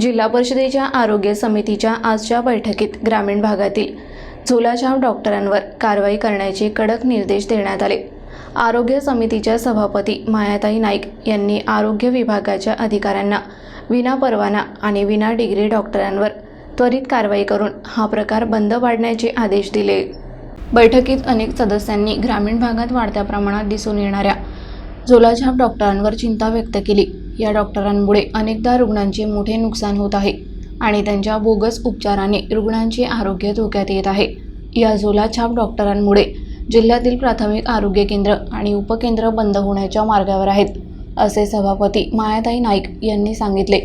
जिल्हा परिषदेच्या आरोग्य समितीच्या आजच्या बैठकीत ग्रामीण भागातील झोलाछाव डॉक्टरांवर कारवाई करण्याचे कडक निर्देश देण्यात आले. आरोग्य समितीच्या सभापती मायाताई नाईक यांनी आरोग्य विभागाच्या अधिकाऱ्यांना विना परवाना आणि विना डिग्री डॉक्टरांवर त्वरित कारवाई करून हा प्रकार बंद पाडण्याचे आदेश दिले. बैठकीत अनेक सदस्यांनी ग्रामीण भागात वाढत्या प्रमाणात दिसून येणाऱ्या झोलाछाप डॉक्टरांवर चिंता व्यक्त केली. या डॉक्टरांमुळे अनेकदा रुग्णांचे मोठे नुकसान होत आहे आणि त्यांच्या बोगस उपचाराने रुग्णांचे आरोग्य धोक्यात येत आहे. या झोलाछाप डॉक्टरांमुळे जिल्ह्यातील प्राथमिक आरोग्य केंद्र आणि उपकेंद्र बंद होण्याच्या मार्गावर आहेत असे सभापती मायाताई नाईक यांनी सांगितले.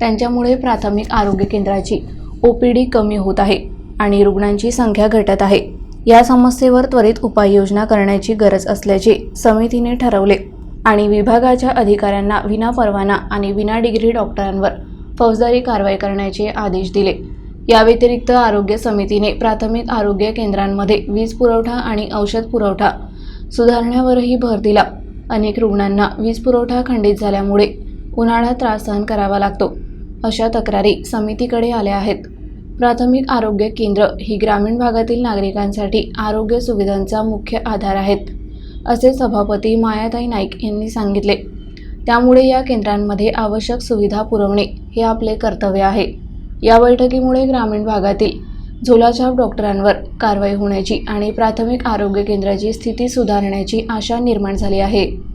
त्यांच्यामुळे प्राथमिक आरोग्य केंद्राची ओ पी डी कमी होत आहे आणि रुग्णांची संख्या घटत आहे. या समस्येवर त्वरित उपाययोजना करण्याची गरज असल्याचे समितीने ठरवले. आणि विभागाच्या अधिकाऱ्यांना विना परवाना आणि विना डिग्री डॉक्टरांवर फौजदारी कारवाई करण्याचे आदेश दिले. या व्यतिरिक्त आरोग्य समितीने प्राथमिक आरोग्य केंद्रांमध्ये वीज पुरवठा आणि औषध पुरवठा सुधारण्यावरही भर दिला. अनेक रुग्णांना वीज पुरवठा खंडित झाल्यामुळे उन्हाळ्यात त्रास सहन करावा लागतो अशा तक्रारी समितीकडे आल्या आहेत. प्राथमिक आरोग्य केंद्र ही ग्रामीण भागातील नागरिकांसाठी आरोग्य सुविधांचा मुख्य आधार आहेत. असे सभापती मायाताई नाईक यांनी सांगितले. त्यामुळे या केंद्रांमध्ये आवश्यक सुविधा पुरवणे हे आपले कर्तव्य आहे. या बैठकीमुळे ग्रामीण भागातील झोलाछाप डॉक्टरांवर कारवाई होण्याची आणि प्राथमिक आरोग्य केंद्राची स्थिती सुधारण्याची आशा निर्माण झाली आहे.